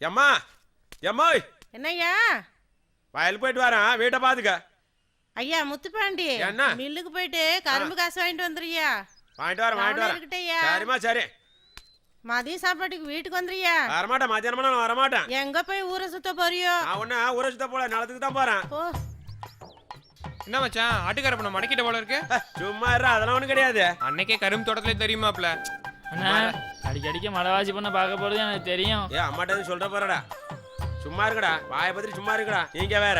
எம்மா எம்மாய் என்னய்யா? வயல் போயிட்டு வரேன் வீட்டை பாத்துக்க ஐயா முத்துப்பாண்டி என்ன? மில்லுக்கு போயிட்டு கரும்பு காசு வாங்கிட்டு வந்துறியா வாங்கிட்டு வரேன் வாங்கிட்டு வரேன். சரிம்மா சரி. மதியம் சாப்பாட்டுக்கு வீட்டுக்கு வந்துறியா வரமாட்டேன் மத்தியானமா நான் வரமாட்டேன். எங்க போய் ஊரை சுத்த போறியோ? நான் ஒண்ணு ஊரை சுத்த போல நிலத்துக்கு தான் போறேன். ஓ என்ன மச்சான் ஆட்டுக்கார பண்ண மடக்கிட்ட போல இருக்கு? சும்மா இரு அதெல்லாம் ஒண்ணும் கிடையாது. அன்னைக்கே கரும்பு தோட்டத்துல தெரியுமாப்ல? அண்ணா அடிக்கடிக்க மலைவாசி பண்ண பார்க்க போறது எனக்கு தெரியும். ஏ அம்மாட்ட எதுவும் சொல்ற போறடா சும்மா இருக்கடா வாயை பத்தி சும்மா இருக்கடா நீங்க வேற.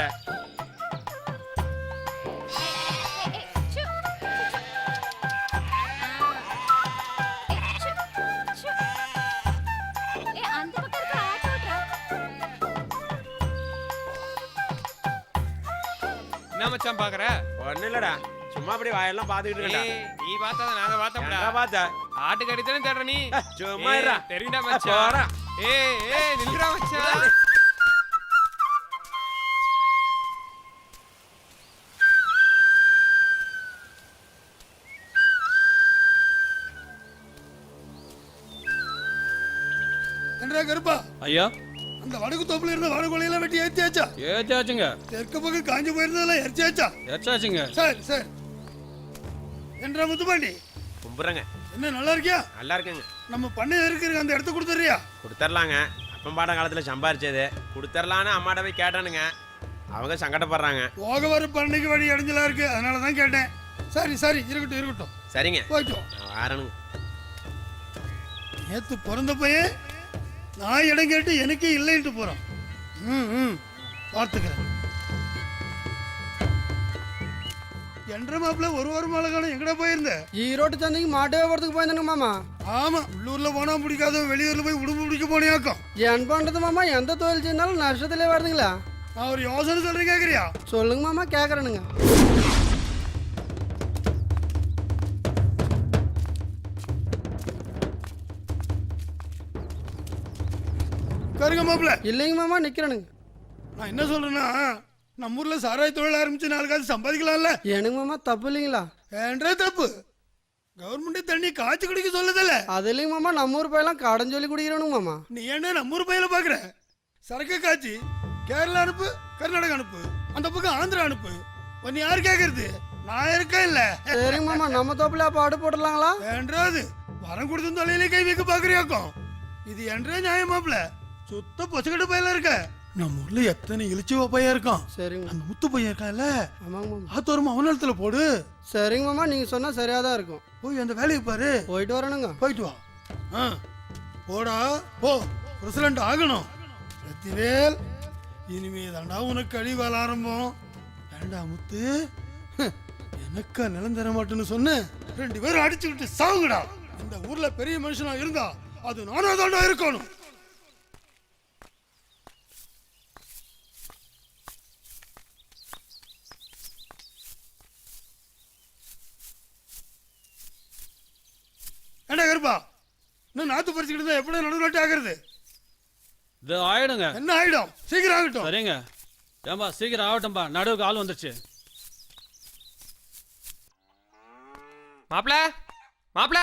என்ன மச்சான் பாக்குற? ஒண்ணும் இல்லடா. சும்மா அப்படி வாயெல்லாம் பாத்துக்கிட்டு இருக்கா ஏய், நீ பார்த்தா நாங்க பார்த்தோம்டா பார்த்தா? ஆட்டுக்கறி தானே தேடுற நீ? சும்மா இருடா. தெரியும்டா அஹ், மச்சான். ஏய் ஏய் நில்றா மச்சான். என்றா கருப்பா? ஐயா. அந்த வடக்கு தோப்புல இருந்த வாழைக்கொலையெல்லாம் வெட்டி ஏத்தியாச்சா? ஏச்சாச்சுங்க தெற்கு பக்கம் காஞ்சு போயிருந்ததெல்லாம் எரிச்சாச்சா? ஏச்சாச்சுங்க சரி சரி. என்றா முத்துப்பாண்டி? கும்புறேங்க. என்ன நல்லா இருக்கியா? நல்லா இருக்குங்க. நம்ம பண்ணை இருக்கிற அந்த இடத்த கொடுத்துறியா கொடுத்துர்லாங்க. அப்பம் பாட காலத்துல சம்பாரிச்சது. கொடுத்துர்லான்னு அம்மாட்ட போய் கேட்டானுங்க. அவங்க சங்கடப்படுறாங்க. போக வர பண்ணைக்கு வழி அடைஞ்சலா இருக்கு. அதனால தான் கேட்டேன். சரி சரி இருக்கட்டும் இருக்கட்டும். சரிங்க. நான் வாரணுங்க நேத்து பிறந்த பையன் நான் இடம் கேட்டு எனக்கே இல்லைன்ட்டு போறான். ம் ம். பார்த்துக்கிறேன். என்ற மாப்பிள்ள ஒரு வாரம் காலம் எங்கடா போயிருந்த? ஈரோட்டு சந்தைக்கு மாட்டு வியாபாரத்துக்கு போயிருந்தேங்க மாமா. ஆமா உள்ளூர்ல போனா பிடிக்காத வெளியூர்ல போய் உடுப்பு பிடிக்க போனியாக்கும். என் பண்றது மாமா எந்த தொழில் செஞ்சாலும் நஷ்டத்திலே வருதுங்களா? நான் ஒரு யோசனை சொல்றேன் கேக்குறியா? சொல்லுங்க மாமா கேக்குறேனுங்க. கருங்க மாப்பிள்ள. இல்லைங்க மாமா நிக்கிறேனுங்க. நான் என்ன சொல்றேன்னா நம்ம ஊர்ல சாராய தொழில் ஆரம்பிச்சு காசு சம்பாதிக்கலாம்ல. எனக்கு மாமா தப்பு இல்லைங்களா? ஏன்றே தப்பு? கவர்மெண்ட் தண்ணி காய்ச்சி குடிக்க சொல்லுதில்ல. அது இல்லைங்க மாமா நம்ம ஊர் பையெல்லாம் கடன் சொல்லி குடிக்கிறோனுங்க மாமா. நீ என்ன நம்ம ஊர் பையில பாக்குற? சரக்கு காய்ச்சி கேரளா அனுப்பு கர்நாடகா அனுப்பு அந்த பக்கம் ஆந்திரா அனுப்பு. நீ யாரு கேக்குறது? நான் இருக்கேன் இல்ல. சரிங்க மாமா நம்ம தோப்புல அப்ப ஆடு போட்டுடலாங்களா? என்றாது வரம் கொடுத்து தலையில கை வைக்க பாக்குறியாக்கும்? இது என்றே நியாயமாப்ல. சுத்த பொசுக்கட்டு பையில இருக்க. நம்ம ஊர்ல எத்தனை இழிச்சுவ பையன் இருக்கான்? சரிங்க. அந்த முத்து பையன் இருக்கான்ல? ஆமாங்க மாமா. ஆத்தோரமா அவனத்துல போடு. சரிங்க மாமா நீங்க சொன்னா சரியா தான் இருக்கும். போய் அந்த வேலையை பாரு. போயிட்டு வரணுங்க. போயிட்டு வா. ஆ போடா போ. பிரசிடண்ட் ஆகணும். சத்திவேல் இனிமே தாண்டா உனக்கு கழிவால் ஆரம்பம். ஏண்டா முத்து? ஹ், எனக்கா நிலம் தர மாட்டேன்னு சொன்னேன் ரெண்டு பேரும் அடிச்சுக்கிட்டு சாவுங்கடா இந்த ஊர்ல பெரிய மனுஷனா இருந்தா அது நானா தாண்டா இருக்கணும். கருப்பா இன்னும் நாத்து பறிச்சுக்கிட்டு இருந்தா எப்படி நடுநாட்டு ஆகுறது? இது ஆயிடுங்க. என்ன ஆயிடும்? சீக்கிரம் ஆகட்டும். சரிங்க. ஏம்பா சீக்கிரம் ஆகட்டும்பா. நடுவுக்கு ஆள் வந்துருச்சு. மாப்ள மாப்ள.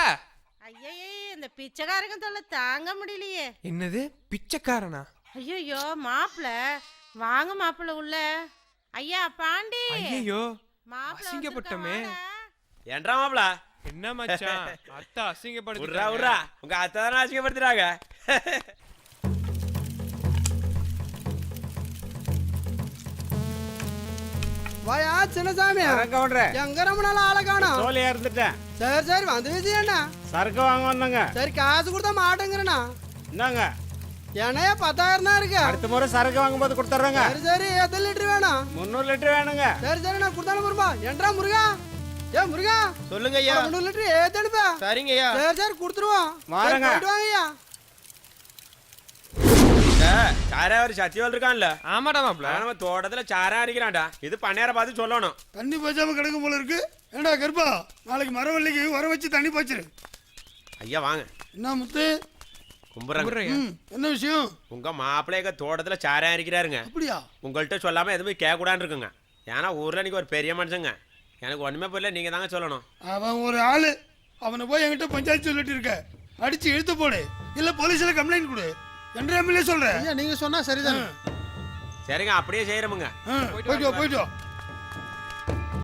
ஐயே இந்த பிச்சைக்காரங்க தொல்லை தாங்க முடியலையே. என்னது? பிச்சைக்காரனா? ஐயோ மாப்பிள வாங்க மாப்பிள உள்ள. ஐயா பாண்டி. ஐயோ மாப்பிள அசிங்கப்பட்டோமே. ஏன்றா மாப்ள? என்ன மச்சான்? அத்தா அசிங்கப்படுத்துறா உர்ரா உங்க அத்தை தானே அசிங்கப்படுத்துறாங்க வாயா சின்னசாமி. எங்க ரொம்ப நாள் ஆளை காணோம்? தோலியா இருந்துட்டேன். சரி சரி வந்து விஷயம்ண்ணா சரக்கு வாங்க வந்தாங்க. சரி காசு கொடுத்தா மாட்டேங்கிறண்ணா. இந்தாங்க. என்னையா பத்தாயிரம் தான் இருக்கு. அடுத்த முறை சரக்கு வாங்கும்போது கொடுத்துட்றேங்க சரி சரி எத்தனை லிட்டர் வேணும்? முந்நூறு லிட்டர் வேணுங்க. சரி சரி நான் கொடுத்தாலும் முருகா என்றா முருகா? ஏ முருகா. சொல்லுங்க ஒரு முந்நூறு லிட்டர் ஏத்து அனுப்பா. சரிங்க ஐயா சரி சரி கொடுத்துருவோம் வாங்கய்யா. சாரா ஒரு சத்தியவாள் இருக்கான்ல ஆமாடா மாப்ள நம்ம தோட்டத்துல சாரா அடிக்கிறான்டா இது பண்ணையார பார்த்து சொல்லணும். தண்ணி பாய்ச்சாம கிடக்கும் போல இருக்கு. ஏண்டா கருப்பா? நாளைக்கு மரவள்ளிக்கு வர வச்சு தண்ணி பாய்ச்சிரு. ஐயா வாங்க. என்ன முத்து? ம், என்ன விஷயம்? உங்க மாப்பிள்ளை எங்க தோட்டத்துல சாரா அடிக்கிறாருங்க அப்படியா? உங்கள்கிட்ட சொல்லாம எதுவுமே கேட்கக்கூடாதுன்னு இருக்குங்க. ஏன்னா ஊர்ல நீங்க ஒரு பெரிய மனுஷங்க. எனக்கு ஒண்ணுமே புரியல நீங்க தாங்க சொல்லணும். அவன் ஒரு ஆளு. அவனை போய் என்கிட்ட பஞ்சாயத்து சொல்லிட்டு இருக்க அடிச்சு இழுத்து போடு. இல்ல போலீஸ்ல கம்ப்ளைண்ட் கொடு. என்ற எம்எல்ஏ சொல்ற. ஐயா நீங்க சொன்னா சரிதான்? சரிங்க அப்படியே செய்யறமுங்க. ஆ, போயிட்டு வா போயிட்டு வா.